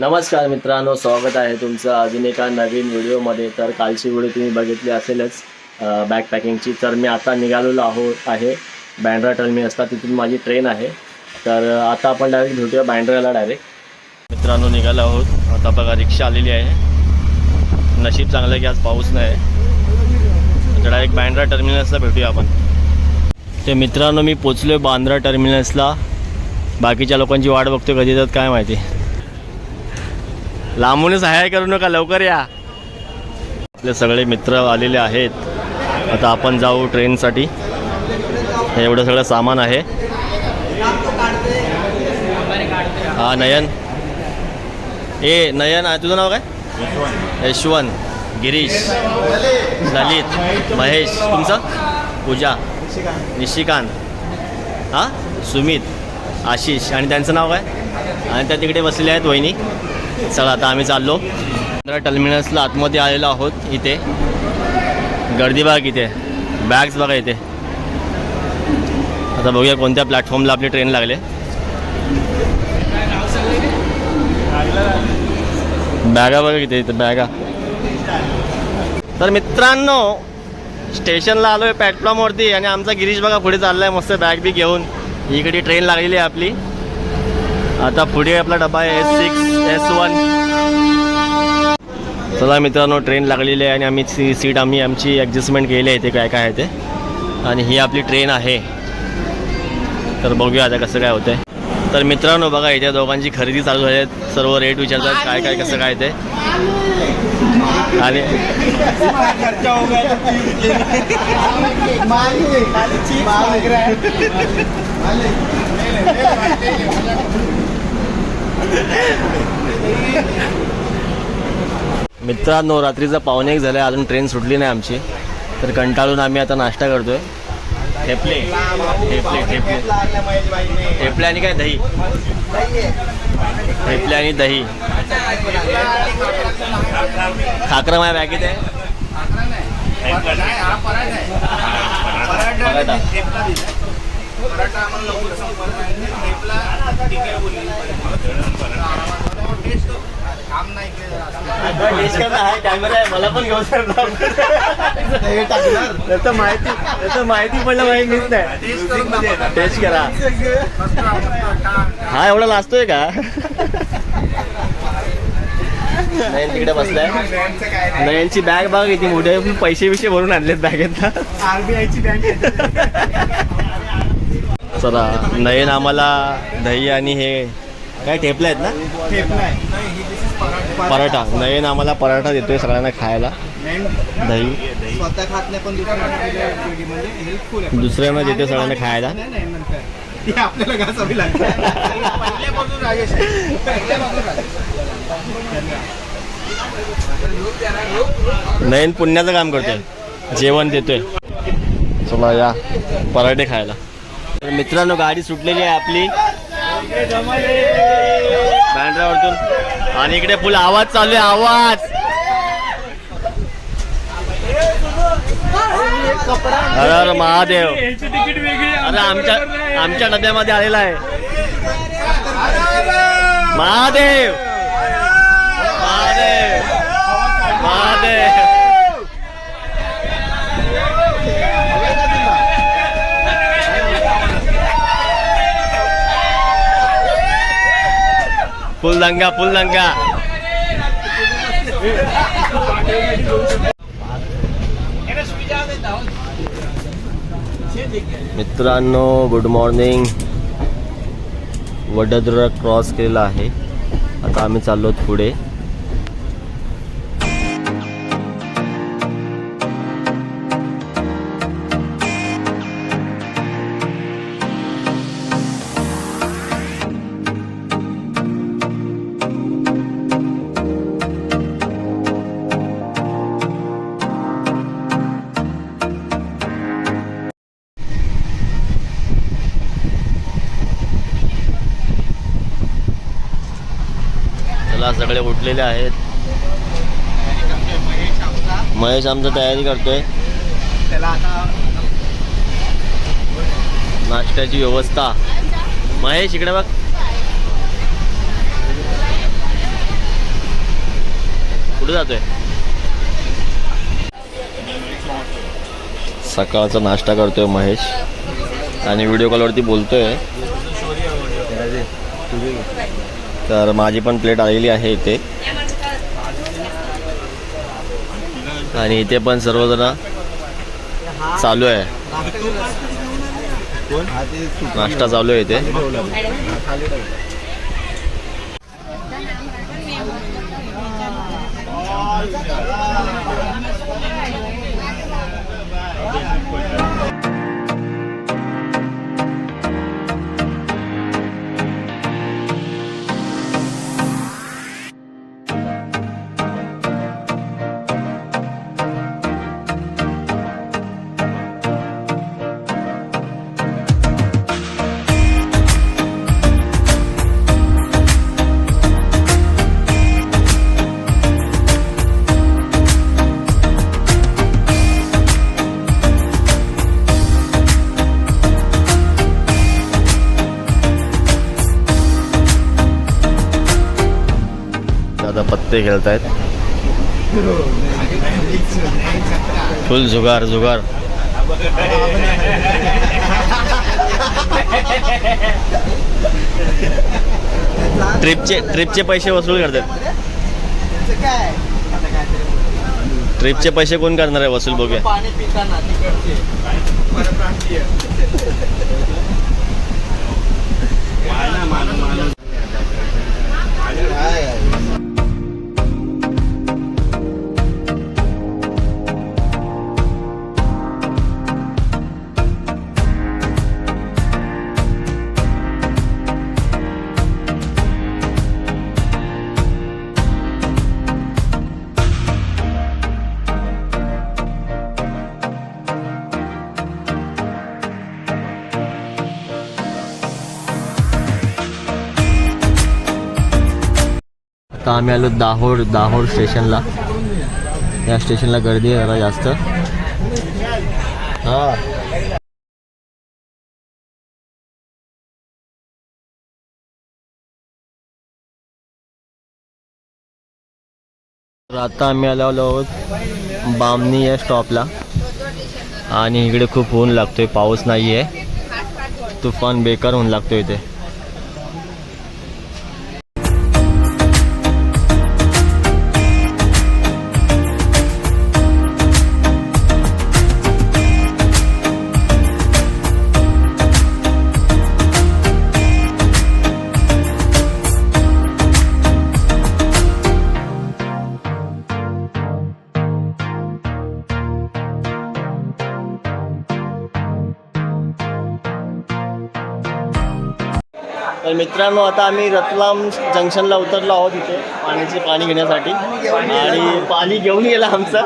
नमस्कार मित्रांनो स्वागत आहे तुमचं अजून एका नवीन व्हिडिओमध्ये. तर कालची व्हिडिओ तुम्ही बघितली असेलच बॅकपॅकिंगची तर मी आता निघालेलो आहोत आहे बँड्रा टर्मिनसला तिथून माझी ट्रेन आहे. तर आता आपण डायरेक्ट भेटूया बँड्राला डायरेक्ट मित्रांनो निघालो आहोत. आता बघा रिक्षा आलेली आहे. नशीब चांगलं आहे की आज पाऊस नाही तर डायरेक्ट बँड्रा टर्मिनसला भेटूया आपण. ते मित्रांनो मी पोचलो आहे बांद्रा टर्मिनसला. बाकीच्या लोकांची वाट बघतो कधी येतात काय माहिती. लांबूनच हाय करू नका लवकर या. आपले सगळे मित्र आलेले आहेत. आता आपण जाऊ ट्रेनसाठी. एवढं सगळं सामान आहे. हा नयन. ए नयन आहे तुझं नाव काय? यशवंत. गिरीश. ललित. महेश. तुमचं? पूजा. निशिकांत. हां? सुमित. आशिष. आणि त्यांचं नाव काय? आणि त्या तिकडे बसलेले आहेत वहिनी. चला आता आम्ही चाललो. पंधरा टर्मिनसला आतमध्ये आलेलो आहोत इथे. गर्दी बघा इथे बॅग्स बघा इथे. आता बघूया कोणत्या प्लॅटफॉर्मला आपली ट्रेन लागले. बॅगा बघा इथे इथे बॅगा तर मित्रांनो स्टेशनला आलो आहे प्लॅटफॉर्मवरती आणि आमचा गिरीश बघा पुढे चालला आहे मस्त बॅग बी घेऊन. इकडे ट्रेन लागलेली आहे आपली. आता पुढे आपला डबा आहे एस सिक्स एस वन चला मित्रांनो ट्रेन लागलेली आहे आणि आम्ही सी सीट आम्ही आमची ॲडजस्टमेंट केली आहे ते काय काय आहे ते. आणि ही आपली ट्रेन आहे. तर बघूया आता कसं काय होतंय. तर मित्रांनो बघा इथे दोघांची खरेदी चालू आहे. सर्व रेट विचारतात काय काय कसं काय ते. आणि मित्रांनो रात्रीचं पाहुणे एक झालं आहे अजून ट्रेन सुटली नाही आमची. तर कंटाळून आम्ही आता नाश्ता करतोय. ठेपले. ठेपले ठेपले. ठेपले आणि काय? दही. ठेपले आणि दही. खाकर माझ्या बॅगेत आहे. पराठा. मला पण त्याचं माहिती त्याचं माहिती पडलं माहिती मीच नाही. टेस्ट करा. हा एवढा लाजतोय का? नयन तिकडे बसलाय. नयनची बॅग बघा किती मोठी आहे पैसे बिशे भरून आणलेत बॅगेत आरबीआयची बँक चला नयन आम्हाला दही आणि हे काय ठेपलं आहेत ना? पराठा. नयन आम्हाला पराठा देतोय सगळ्यांना खायला. दही. स्वतः खात नाही पण दुसऱ्यांना म्हणजे हेल्पफुल आहे दुसऱ्यांना देतोय सगळ्यांना खायला. नाही नाही नंतर ती आपल्याला घासावी लागते पहिल्यापासून राजेश आहे पहिल्यापासून नयन पुण्याचं काम करतोय. जेवण देतोय. चला या. पराठे खायला. तर मित्रांनो गाडी सुटलेली आहे आपली. बँड्रावरतून आणि इकडे फुल आवाज चालू आहे आवाज. अरे अरे महादेव. अरे आमच्या आमच्या डब्यामध्ये आलेला आहे. महादेव. महादेव. महादेव. फुल दंगा फुल दंगा मित्रांनो गुड मॉर्निंग वडोदरा क्रॉस केलेला आहे. आता आम्ही चाललो पुढे. चला सगळे उठलेले आहेत. महेश आमचं तयारी करतोय. नाश्त्याची व्यवस्था. महेश इकडे बघ. कुठे जातोय? सकाळचा नाश्ता करतोय महेश. आणि व्हिडिओ कॉलवरती बोलतोय. तर माझी पण प्लेट आलेली आहे इथे. आणि इथे पण सर्वजण चालू आहे. नाश्ता चालू आहे इथे. पत्ते खेळतायत. फुल जुगार जुगार. ट्रिपचे ट्रिपचे पैसे वसूल करतात. ट्रिपचे पैसे कोण करणार आहे? वसूल बघूया. आम्ही आलो दाहोर दाहोर स्टेशनला. या स्टेशनला गर्दी आहे जरा जास्त. हा. तर आता आम्ही आलो आलो आहोत बामणी या स्टॉपला आणि इकडे खूप ऊन लागतोय पाऊस नाही आहे तुफान बेकार ऊन लागतोय इथे. मित्रांनो आता आम्ही रतलाम जंक्शनला उतरलो आहोत इथे पाण्याचे पाणी घेण्यासाठी. आणि पाणी घेऊन गेला आमचा.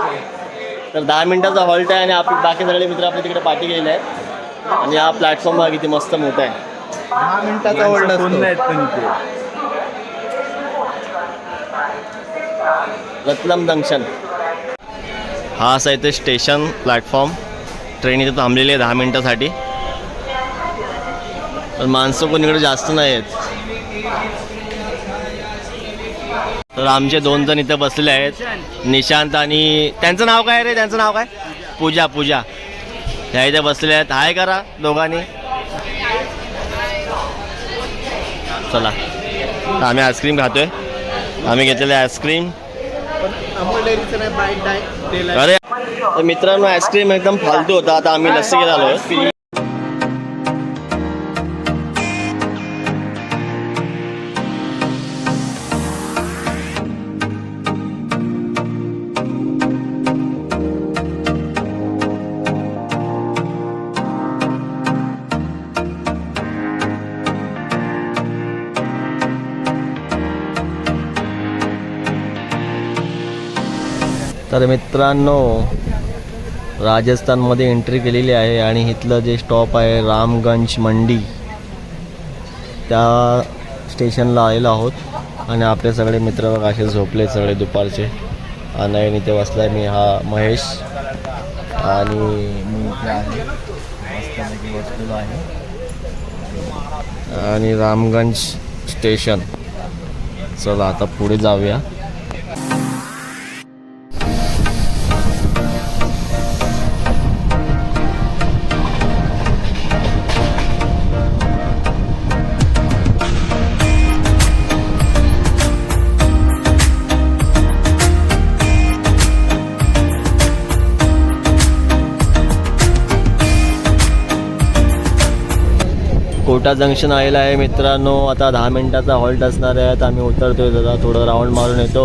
तर दहा मिनिटाचा हॉल्ट आहे आणि आपले बाकी सगळे मित्र आपले तिकडे पाठी गेलेले आहेत. आणि हा प्लॅटफॉर्म हा किती मस्त मोठा आहे. दहा मिनिटाचा ओल्ड रतलाम जंक्शन. हा असा इथे स्टेशन प्लॅटफॉर्म. ट्रेन इथे थांबलेली आहे दहा मिनिटासाठी. पण माणसं कोणीकडे जास्त नाही आहेत तर आमचे दोन जण इथे बसलेले आहेत. निशांत आणि त्यांचं नाव काय रे? त्यांचं नाव काय? पूजा पूजा. ह्या इथे बसलेल्या आहेत. हाय करा दोघांनी. चला. तर आम्ही आईस्क्रीम खातोय. आम्ही घेतलेलं आईस्क्रीम. अरे तर मित्रांनो आईस्क्रीम एकदम फालतू होता. आता आम्ही लस्सी घेत आलो तर मित्रांनो राजस्थानमध्ये एंट्री केलेली आहे आणि इथलं जे स्टॉप आहे रामगंज मंडी त्या स्टेशनला आलेलो आहोत. आणि आपले सगळे मित्र असे झोपले सगळे दुपारचे. आणि इथे बसला मी हा महेश. आणि मी इथे आहे. मस्तपैकी बसलेलो आहे. आणि रामगंज स्टेशन चला आता पुढे जाऊया. कोटा जंक्शन आलेलं आहे मित्रांनो. आता दहा मिनिटाचा हॉल्ट असणार आहे. आता आम्ही उतरतोय दादा. थोडं राऊंड मारून येतो.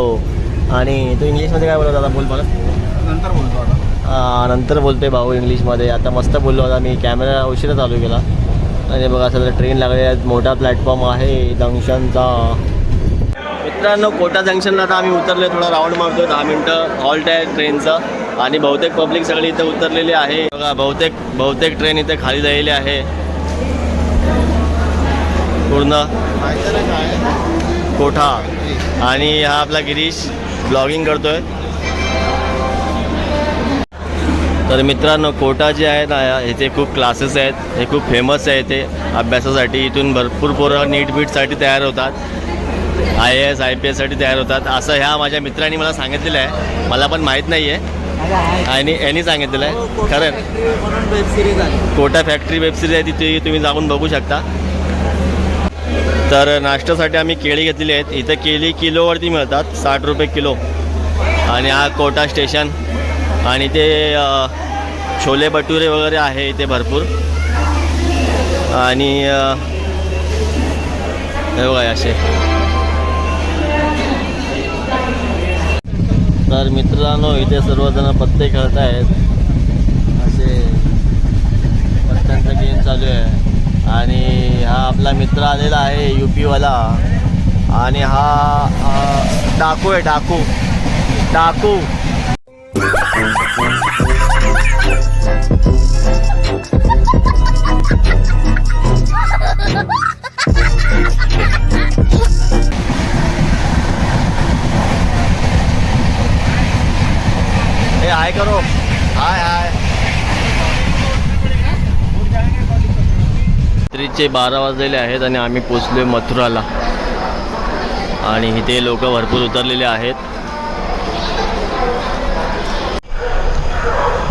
आणि तू इंग्लिशमध्ये काय बोलतो दादा? बोल मला. नंतर बोलतो आता. नंतर बोलतोय भाऊ इंग्लिशमध्ये आता मस्त बोललो. आता मी कॅमेरा उशिरा चालू केला. आणि बघा सगळं ट्रेन लागले आहेत. मोठा प्लॅटफॉर्म आहे जंक्शनचा. मित्रांनो कोटा जंक्शनला आता आम्ही उतरले थोडा राऊंड मारतोय. दहा मिनटं हॉल्ट आहे ट्रेनचं आणि बहुतेक पब्लिक सगळी इथे उतरलेली आहे. बघा बहुतेक बहुतेक ट्रेन इथे खाली जायली आहे. पूर्ण कोठा? आणि हा आपला गिरीश ब्लॉगिंग करतोय. तर मित्रांनो कोटा जे आहे ना इथे खूप क्लासेस आहेत हे खूप फेमस आहे इथे. अभ्यासासाठी इथून भरपूर पोरं नीट बीटसाठी तयार होतात. I A S I P एससाठी तयार होतात. असं ह्या माझ्या मित्रांनी मला सांगितलेलं आहे. मला पण माहीत नाही आहे आणि यांनी सांगितलेलं आहे. खरं कोटा फॅक्टरी वेबसिरीज आहे तिथे तुम्ही जाऊन बघू शकता. तर नाश्त्यासाठी आम्ही केळी घेतलेली आहेत. इथं केळी किलोवरती मिळतात साठ रुपये किलो. आणि हा कोटा स्टेशन. आणि ते छोले भटुरे वगैरे आहे इथे भरपूर. आणि हे बघा असे. तर मित्रांनो इथे सर्वजण पत्ते खेळत आहेत. असे पत्त्यांचा गेम चालू आहे. आणि हा आपला मित्र आलेला आहे यू पीवाला आणि हा डाकू आहे डाकू. डाकू. हे हाय करो. हाय हाय. रात्रीचे बारा वाजलेले आहेत आणि आम्ही पोचलो मथुराला. आणि इथे लोक भरपूर उतरलेले आहेत.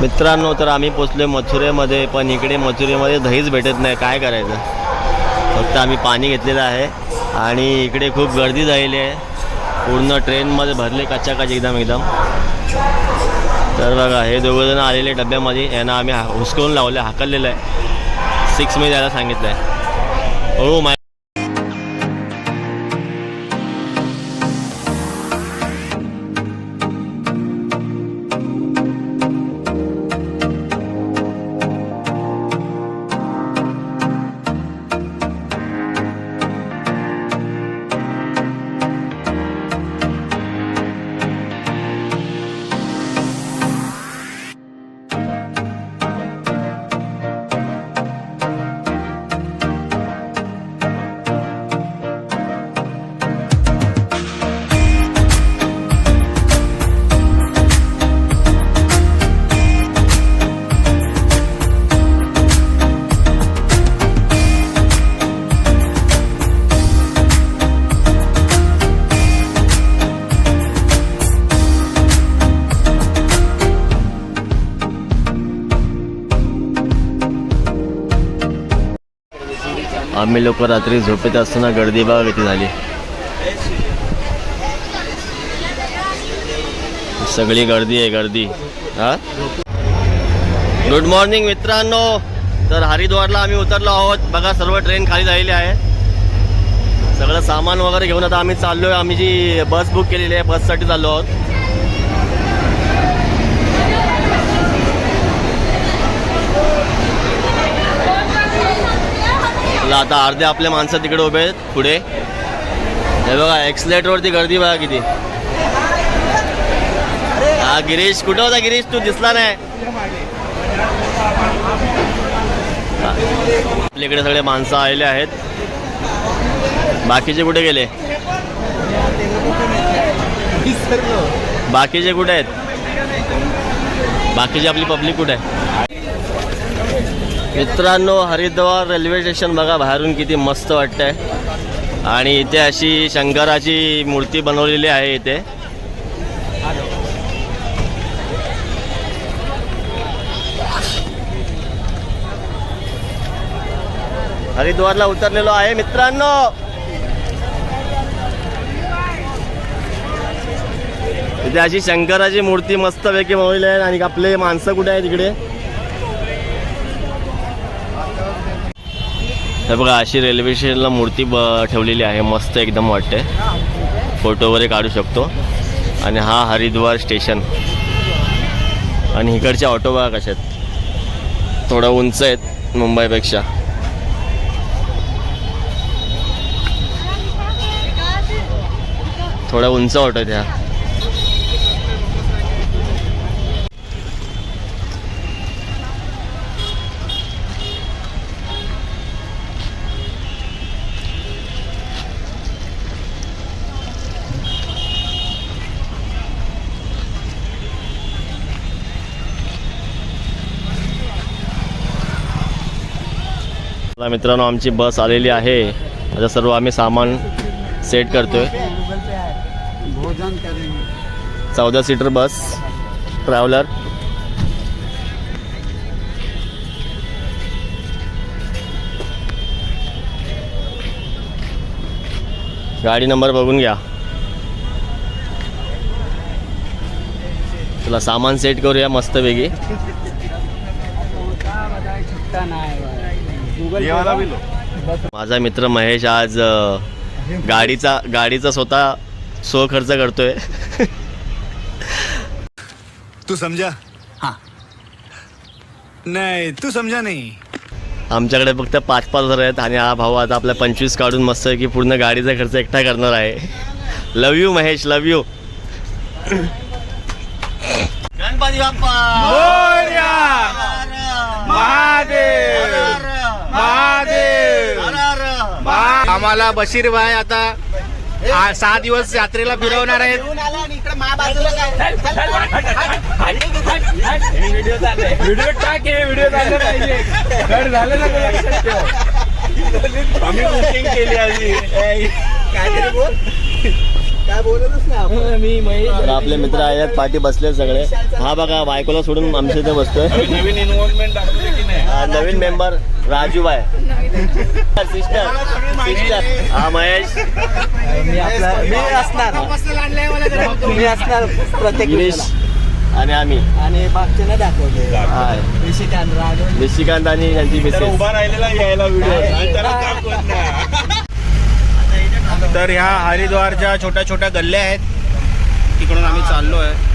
मित्रांनो तर आम्ही पोचलो मथुरेमध्ये पण इकडे मथुरेमध्ये दहीच भेटत नाही. काय करायचं? फक्त आम्ही पाणी घेतलेलं आहे. आणि इकडे खूप गर्दी झालेली आहे. पूर्ण ट्रेनमध्ये भरले कचाकच एकदम एकदम. तर बघा हे दोघंजण आलेले डब्यामध्ये. यांना आम्ही हुसकवून लावले हाकललेलं आहे. सिक्समध्ये द्यायला सांगितलं आहे हो माय आम्ही लोक रात्री झोपेत असताना गर्दी बघा झाली. सगळी गर्दी आहे गर्दी. हा? गुड मॉर्निंग मित्रांनो. तर हरिद्वारला आम्ही उतरलो आहोत. बघा सर्व ट्रेन खाली झालेली आहे. सगळं सामान वगैरे घेऊन आता आम्ही चाललो आहे आम्ही जी बस बुक केलेली आहे बससाठी चाललो आहोत. चला, आता अर्धे आपले माणसं तिकडे उभे आहेत पुढे. हे बघा एक्सलेटरवरती गर्दी बघा किती. हा गिरीश कुठं होता गिरीश? तू दिसला नाही. आपल्याकडे सगळे माणसं आलेले आहेत. बाकीचे कुठे गेले? बाकीचे कुठे आहेत? बाकीची आपली पब्लिक कुठे आहे? मित्रांनो हरिद्वार रेल्वे स्टेशन बघा बाहेरून किती मस्त वाटतंय. आणि इथे अशी शंकराची मूर्ती बनवलेली आहे इथे. हरिद्वारला उतरलेलो आहे मित्रांनो. इथे अशी शंकराची मूर्ती मस्तपैकी बनवलेली आहे आणि आपले माणसं कुठे आहे तिकडे हे बघा अशी रेल्वे स्टेशनला मूर्ती ब ठेवलेली आहे. मस्त एकदम वाटते फोटो वगैरे काढू शकतो. आणि हा हरिद्वार स्टेशन आणि इकडच्या ऑटो बघा कसे आहेत. थोडं उंच आहेत मुंबईपेक्षा. थोडं उंच ऑटो आहेत ह्या. आता मित्रांनो आमची बस आलेली आहे. आता सर्व आम्ही सामान सेट करतोय. चौदा सीटर बस ट्रॅव्हलर गाडी नंबर बघून घ्या. तुला सामान सेट करूया मस्त वेगळी छुट्टा नाही माझा मित्र महेश आज गाडीचा गाडीचा स्वतः सो खर्च करतोय. तू समझा? हाँ. नहीं तू समझा नहीं. आमच्याकडे फक्त पाच पाच हजार आहेत आणि हा भाऊ आता आपल्या पंचवीस काढून मस्त की पूर्ण गाडीचा खर्च एकटा करणार आहे. Love you Mahesh love you. Ganpati Bappa Mahadev. Mahadev आम्हाला बशीर भाई आता आ- सहा दिवस यात्रेला फिरवणार आहेत व्हिडिओ टाक हे व्हिडिओ झाले पाहिजे तर झालं ना तुला लक्षात ठेव. आम्ही बुकिंग केली आधी मी महेश तर आपले मित्र आहेत पाठी बसले सगळे हा बघा बायकोला सोडून आमच्या इथे बसतोय नवीन इन्व्हॉल्वमेंट दाखवली की नाही हा, नवीन member Raju bye sister sister हा महेश मी असणार मी असणार प्रत्येक गिरीश आणि आम्ही आणि मागचे नाही दाखवले ऋषिकांत राज निशिकांत आणि त्यांची त्याला मिसेस उभा राहिलेला यायला व्हिडिओ तर ह्या हरिद्वारच्या छोट्या छोट्या गल्ल्या आहेत तिकडून आम्ही चाललो आहे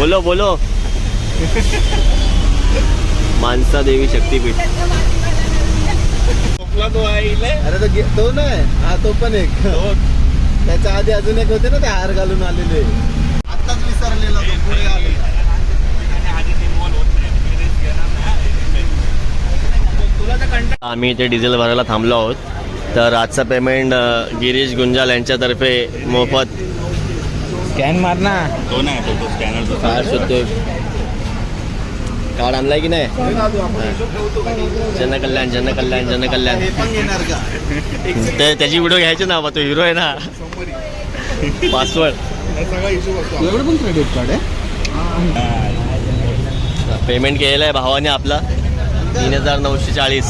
बोलो बोलो. मानसा देवी शक्तीपीठ. तो अरे तो तो नाही. हा तो पण एक. त्याच्या आधी अजून एक होते ना ते हार घालून आलेले. आताच विसरलेला तो पुढे आले आम्ही इथे डिझेल भरायला थांबलो आहोत. तर आजचं पेमेंट गिरीश गुंजाल यांच्यातर्फे मोफत स्कॅन मार ना तो नाही तो तो. स्कॅनर कार्ड शोधतोय कार्ड आणलाय की नाही? जनकल्याण जनकल्याण जनकल्याण. ते त्याची व्हिडिओ घ्यायची ना बा तो हिरो आहे ना. पासवर्ड एवढं पण क्रेडिट कार्ड आहे? पेमेंट केलेलं आहे भावाने आपला. तीन हजार नऊशे चाळीस.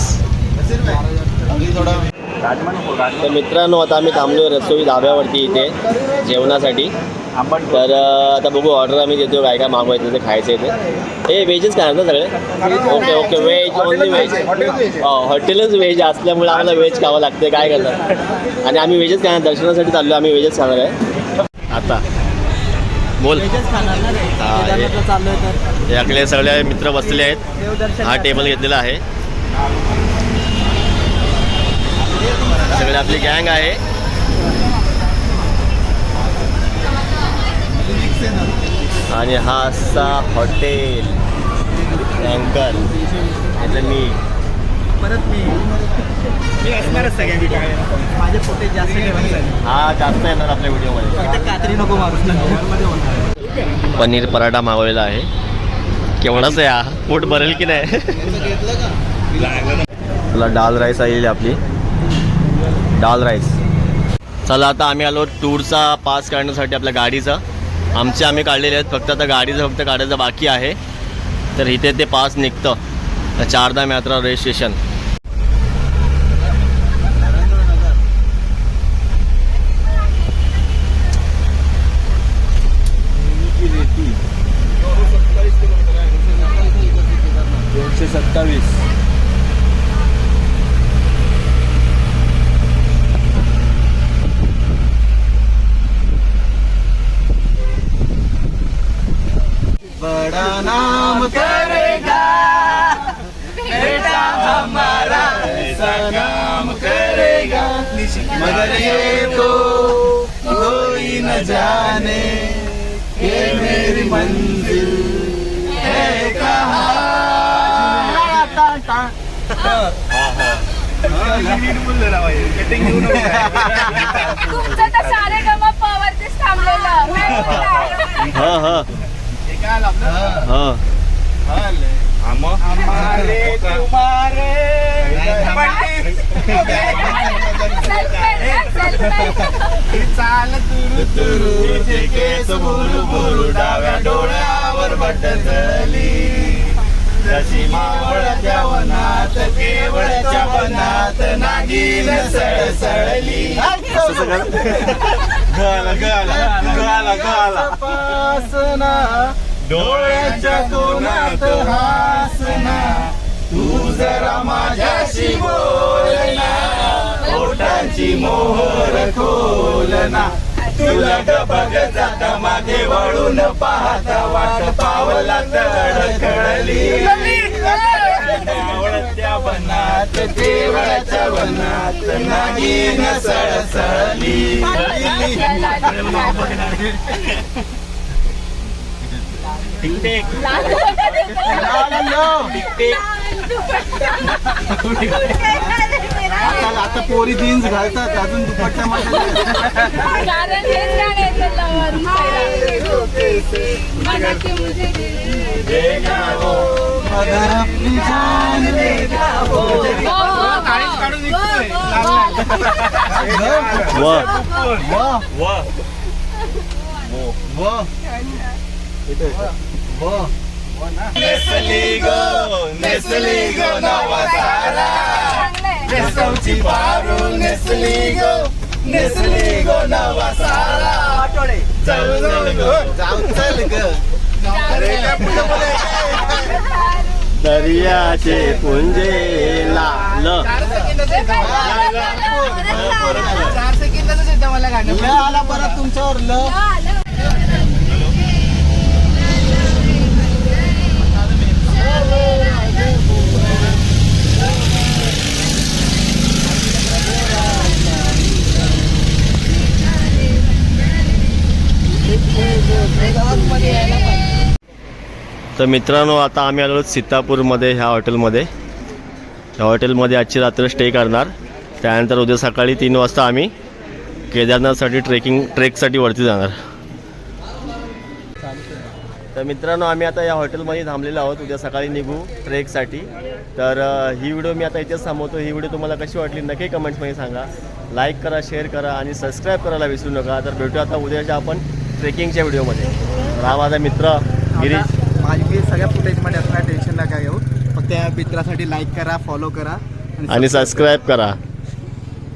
थोडा तर मित्रांनो आता आम्ही थांबलो रसोई धाब्यावरती इथे जेवणासाठी. तर आता बघू ऑर्डर आम्ही देतो काय काय मागवायचं ते खायचं इथे हे व्हेजच काय ना सगळे? Okay okay veg only veg हॉटेलच veg असल्यामुळे आम्हाला व्हेज खावं लागते काय करणार? आणि आम्ही व्हेजच खाणार दर्शनासाठी चाललो आम्ही व्हेजच खाणार आहे. आता. बोल. खाणार हा, हे- हे आपले सगळे मित्र बसलेले आहेत. हा टेबल घेतलेला आहे. सगळे आपली गँग आहे. आणि हा असा हॉटेल अँकर याचं मी. परत मी. मी असणारच सगळ्यांनी काय माझे फोटे जास्त हा जास्त येणार आपल्या व्हिडिओमध्ये फक्त कात्री नको होणार पनीर पराठा मागवलेला आहे. केवढाच आहे हा? पोट भरेल की नाही? तुला डाल राईस आलेली आपली. डाल राईस. चला आता आम्ही आलो टूरचा पास काढण्यासाठी आपल्या गाडीचा. आमचे आम्ही काढलेले आहेत. फक्त आता गाडीचं फक्त काढायचं बाकी आहे तर इथे ते पास निघतं. चारधाम यात्रा रजिस्ट्रेशन दोनशे सत्तावीस. बड़ा नाम करेगा. बेटा हमारा ऐसा नाम करेगा. मगर ये तो कोई न जाने ये मेरी मंजिल है कहाँ. तुमचं तर सारे गम वरतीच थांबलेलं. नाही बोलणार. हां हां. हां. चाल तुरु तुरु केस बुरु बुरु डाव्या डोळ्यावर बटतली जशी मावळत्या वनात केवळच्या वनात नागिन सळसळली गाला गाला गाला गाला पासना डोळ्याच्या कोणात हासना तू जरा माझ्याशी बोलना ओठांची मोहर खोलना तुला ग बघ जाता मागे वळून पाहता वाट पावला मावळत्या वनात देवळाच्या वनात नागिन सळसळली. आता पोरी जीन्स घालतात अजून दुपट्टा जान देगा वो हो, व नेसली गो नेसली गो नवा सारा. नेसवची पारू नेसली गो नेसली गो नवा सारा. चल चल गो जाऊ चल ग. अरे काय पुढं बोलायचं? दर्याचे पुंजे लाल. ल आला परत तुमच्यावर ल. तर मित्रांनो आता आम्ही आलो सीतापूरमध्ये ह्या हॉटेलमध्ये. ह्या हॉटेलमध्ये आजची रात्र स्टे करणार. त्यानंतर उद्या सकाळी तीन वाजता आम्ही केदारनाथसाठी ट्रेकिंग ट्रेकसाठी वरती जाणार. तर मित्रांनो आम्ही आता या हॉटेलमध्ये थांबलेलो आहोत. उद्या सकाळी निघू ट्रेकसाठी तर ही व्हिडिओ मी आता इथेच थांबवतो. ही व्हिडिओ तुम्हाला कशी वाटली नक्की कमेंट्समध्ये सांगा. लाईक करा शेअर करा आणि सबस्क्राईब करायला विसरू नका. तर भेटू आता उद्याच्या आपण ट्रेकिंगच्या व्हिडिओमध्ये. हा माझा मित्र गिरीश. हे सगळ्या फुटेजमध्ये असणार टेन्शन नका घेऊ. फक्त या मित्रासाठी लाईक करा फॉलो करा. आणि सबस्क्राईब करा.